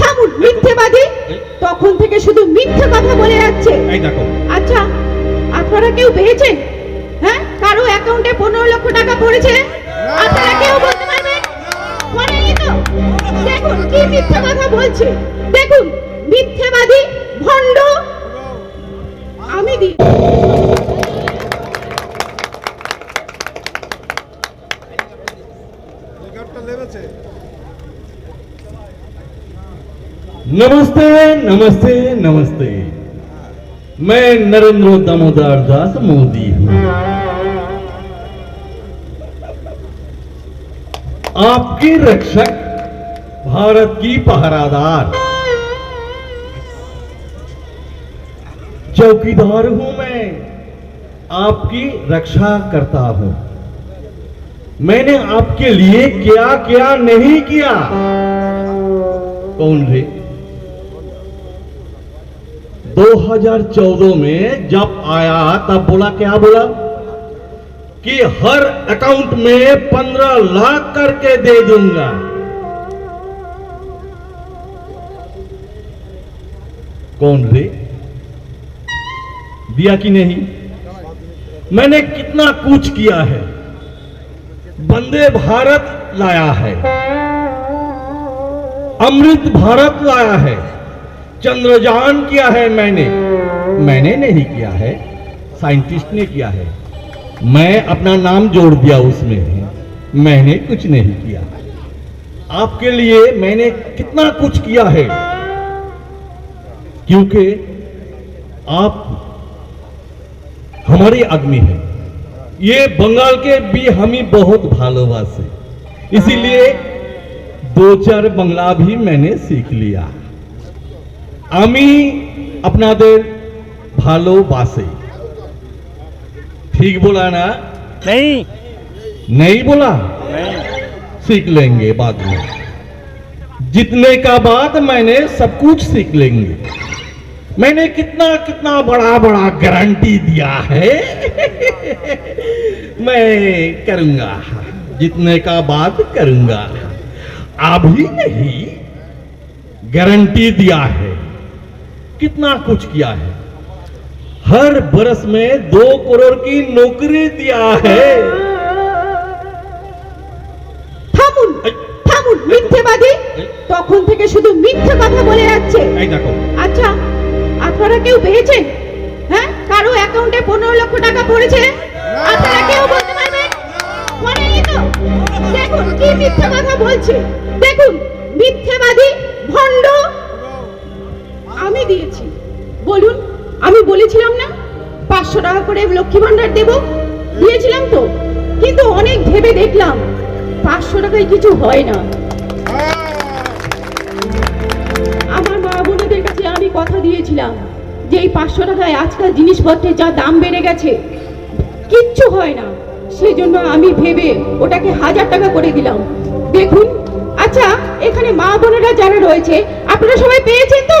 থামুন। মিথ্যেবাদী। তখন থেকে শুধু মিথ্যে কথা বলে যাচ্ছে। আচ্ছা আপনারা কেউ পেয়েছেন? হ্যাঁ? কারও অ্যাকাউন্টে পনেরো লক্ষ টাকা পড়েছে? আপনারা কেউ বলতে পারবেন? পড়েনি তো? দেখুন কি মিথ্যে কথা বলছে। দেখুন মিথ্যেবাদী ভণ্ড। আমি দি नमस्ते नमस्ते नमस्ते। मैं नरेंद्र दामोदर दास मोदी हूँ। आपकी रक्षक भारत की पहरादार। चौकीदार हूँ मैं। आपकी रक्षा करता हूँ। मैंने आपके लिए क्या क्या नहीं किया? कौन रे? 2014 में जब आया, तब बोला, क्या बोला? कि हर अकाउंट में 15 लाख करके दे दूँगा। कौन रे? दिया कि नहीं? मैंने कितना कुछ किया है। वंदे भारत लाया है। अमृत भारत लाया है। चंद्रजान किया है मैंने। मैंने नहीं किया है, साइंटिस्ट ने किया है। मैं अपना नाम जोड़ दिया उसमें। मैंने कुछ नहीं किया। आपके लिए मैंने कितना कुछ किया है। क्योंकि आप हमारे आदमी हैं। ये बंगाल के भी हम ही बहुत भालोवासे इसीलिए दो चार बंगला भी मैंने सीख लिया। है আমি আপনাদের ভালোবাসি ठीक बोला ना नहीं नहीं बोला नहीं सीख लेंगे बाद में जितने का बाद मैंने सब कुछ सीख लेंगे मैंने कितना कितना बड़ा बड़ा गारंटी दिया है मैं करूंगा जितने का बात करूंगा अभी नहीं गारंटी दिया है कितना कुछ किया है हर बरस में दो करोड़ की नौकरी दिया है থামুন থামুন মিথ্যেবাদী তখন থেকে শুধু মিথ্যে কথা বলে যাচ্ছে এই দেখো আচ্ছা আপনারা কেউ পেয়েছেন হ্যাঁ কারো অ্যাকাউন্টে পনেরো লক্ষ টাকা পড়েছে আপনারা কেউ বলতে পারবেন পড়েনি তো দেখুন কি মিথ্যে কথা বলছে দেখুন মিথ্যেবাদী ভণ্ড আমি দিয়েছি। বলুন, আমি বলেছিলাম না? পাঁচশো টাকা করে লক্ষ্মী ভান্ডার দেব? দিয়েছিলাম তো। কিন্তু অনেক ভেবে দেখলাম, পাঁচশো টাকায় কিছু হয় না। আমার মা বোনদের কাছে আমি কথা দিয়েছিলাম যে এই পাঁচশো টাকায় আজকাল জিনিসপত্রের যা দাম বেড়ে গেছে, কিচ্ছু হয় না। সেই জন্য আমি ভেবে ওটাকে হাজার টাকা করে দিলাম। দেখুন আচ্ছা এখানে মা বোনেরা যারা রয়েছে, আপনারা সবাই পেয়েছেন তো?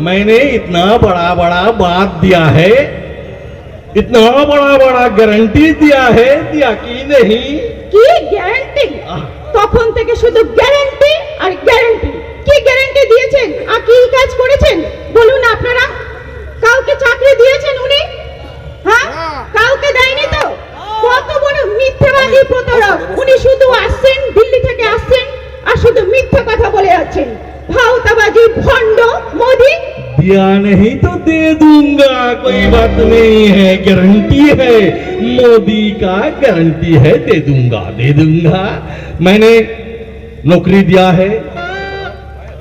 मैंने इतना बड़ा बड़ा बात दिया है इतना बड़ा बड़ा गारंटी दिया है दिया कि नहीं কি গ্যারান্টি আহ। তখন থেকে শুধু গ্যারান্টি আর গ্যারান্টি কি গ্যারান্টি দিয়েছেন আর কি কাজ করেছেন বলুন আপনারা কাউকে চাকরি দিয়েছেন উনি হ্যাঁ কাউকে দেয়নি তো কত বড় মিথ্যাবাদী প্রতারক উনি শুধু আসছেন দিল্লি থেকে আসছেন আর শুধু মিথ্যা কথা বলে যাচ্ছেন ভাওতাবাজি ভণ্ড মোদি दिया नहीं तो दे दूंगा कोई बात नहीं है गारंटी है मोदी का गारंटी है दे दूंगा दे दूंगा मैंने नौकरी दिया है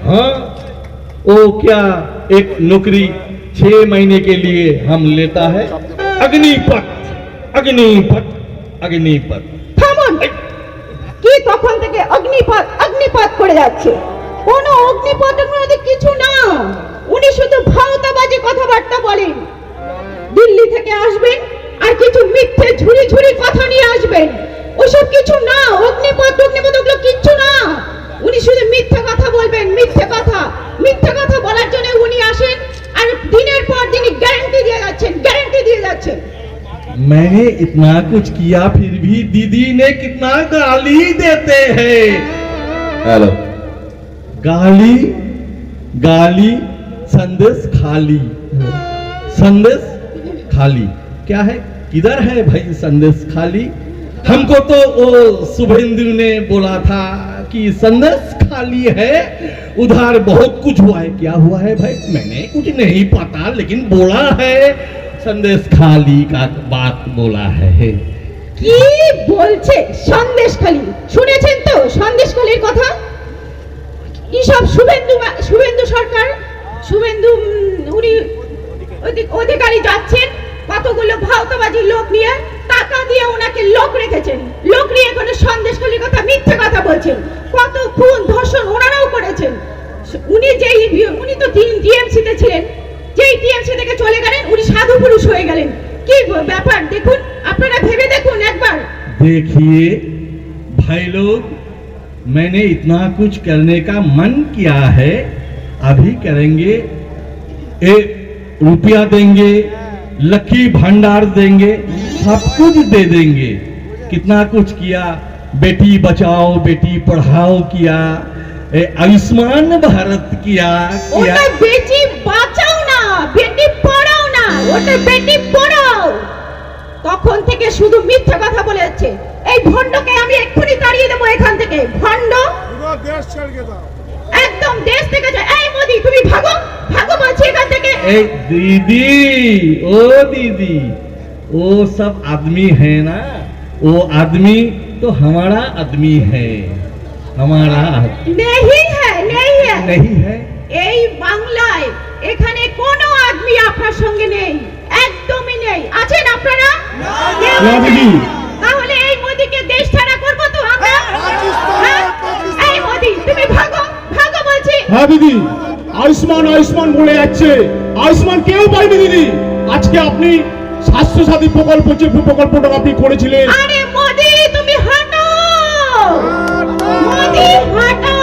हाँ वो क्या एक नौकरी छह महीने के लिए हम लेता है अग्निपथ अग्निपथ अग्निपथ থামুন কি তখন থেকে অগ্নিপাত অগ্নিপাত করে যাচ্ছে কোনো অগ্নিপথ অগ্নিপথ কিছু না উনি শুধু ভাওতাবাজি কথাবার্তা বলেন দিল্লি থেকে আসবেন আর কিছু মিথ্যে ঝুড়ি ঝুড়ি কথা নিয়ে আসবেন ওসব কিছু না অগ্নিপথ অগ্নিপথ ওগুলো কিচ্ছু না উনি শুধু মিথ্যে কথা বলবেন মিথ্যে কথা মিথ্যে কথা বলার জন্য উনি আসেন আর দিনের পর দিন গ্যারান্টি দিয়ে যাচ্ছেন গ্যারান্টি দিয়ে যাচ্ছেন मैंने इतना कुछ किया फिर भी दीदी ने कितना गाली देते हैं हेलो गाली गाली संदेश खाली संदेश खाली क्या है किधर है भाई संदेश खाली हमको तो वो शुभेंदु ने बोला था कि संदेश खाली है उधर बहुत कुछ हुआ है क्या हुआ है भाई मैंने कुछ नहीं पता लेकिन बोला है संदेश खाली का बात बोला है কি বলছে সন্দেশখালি শুনেছেন তো সন্দেশখালির কথা কি সব শুভেন্দু শুভেন্দু সরকার? শুভেন্দু উনি অধিকারী যাচ্ছেন কতগুলো ভাওতাবাজি লোক নিয়ে, টাকা দিয়ে ওনাকে লোক রেখেছেন। লোক নিয়ে কোনো সন্দেশকালীর কথা, মিথ্যে কথা বলছেন। কত খুন, ধর্ষণ ওনারাও করেছেন। উনি যেই উনি তো টিএমসিতে ছিলেন। যেই টিএমসি থেকে চলে গেলেন, উনি সাধু পুরুষ হয়ে গেলেন। কি ব্যাপার? দেখুন, আপনারা ভেবে দেখুন একবার। দেখিয়ে ভাই मैंने इतना कुछ करने का मन किया है अभी करेंगे ए रुपया देंगे लकी भंडार देंगे सब कुछ दे देंगे कितना कुछ किया बेटी बचाओ बेटी पढ़ाओ किया ए, आयुष्मान भारत किया किया ওটা বেটি বাঁচাও না বেটি পড়াও না ওটা বেটি পড়াও তখন থেকে শুধু মিথ্যা কথা বলে যাচ্ছে এই ভণ্ডকে আমি এক্ষুনি তাড়িয়ে দেবো এখান থেকে ভণ্ড पूरा देश छोड़ के था একদম দেশ থেকে যায় এই মোদি তুমি ভাগো ভাগো বলছি এখান থেকে ए दीदी ओ दीदी वो सब आदमी है ना वो आदमी तो हमारा आदमी है हमारा आदमी নেহি হ্যাঁ নেহি হ্যাঁ नहीं है এই বাংলায় এখানে কোনো আদমি আপনার সঙ্গে নেই একদমই নেই আছেন আপনারা কেউ না, আছেন? দিদি। হ্যাঁ দিদি আয়ুষ্মান আয়ুষ্মান বলে যাচ্ছে। আয়ুষ্মান কেউ পায়নি দিদি। আজকে আপনি স্বাস্থ্য সাথী প্রকল্প যে প্রকল্পটা আপনি করেছিলেন। আরে মোদি তুমি হাঁটো। মোদি হাঁটো।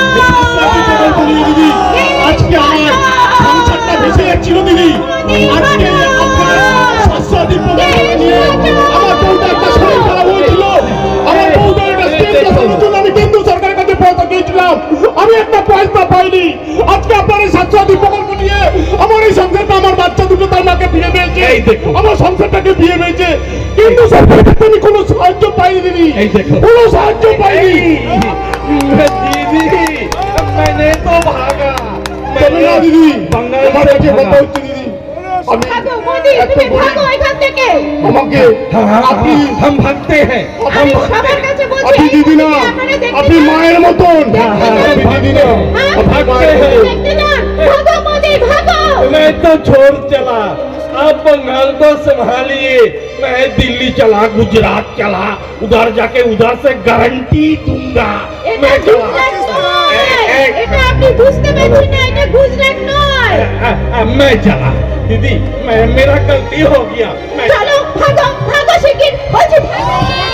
প্রকল্প নিয়ে দিদি আজকে আমার সংসারটা ভেসে যাচ্ছিল দিদি। আজকে আপনার স্বাস্থ্য সাথী কোনো সাহায্য পাইনি দিদি এই দেখো। কোনো সাহায্য পাইনি दीदी मैंने तो भागा তবে না দিদি बंगाल আমার से কাছে কথা भागा। হচ্ছে দিদি আমি ভাগো মোদি এত তুমি গরিব। ভাগো এখান থেকে আমাকে हाँ, हाँ, আপনি हाँ, हम भागते हैं हम আমি भागते সবার हैं কাছে বলছি আপনি এই দিদি না মোদিকে আপনারা দেখতে আপনি চান? মায়ের মতন হ্যাঁ, হ্যাঁ, আপনি দিদি না হ্যাঁ? আপনি ভাগতে মায়ের हैं। মতন। দেখতে না ভাগো মোদি ভাগো मैं तो छोड़ चला आप बंगाल को संभालिए। मैं दिल्ली चला गुजरात चला उधर जाके उधर से गारंटी दूँगा। मैं मैं चला। दीदी मैं मेरा गलती हो गया। मैं चलो भागो भागो।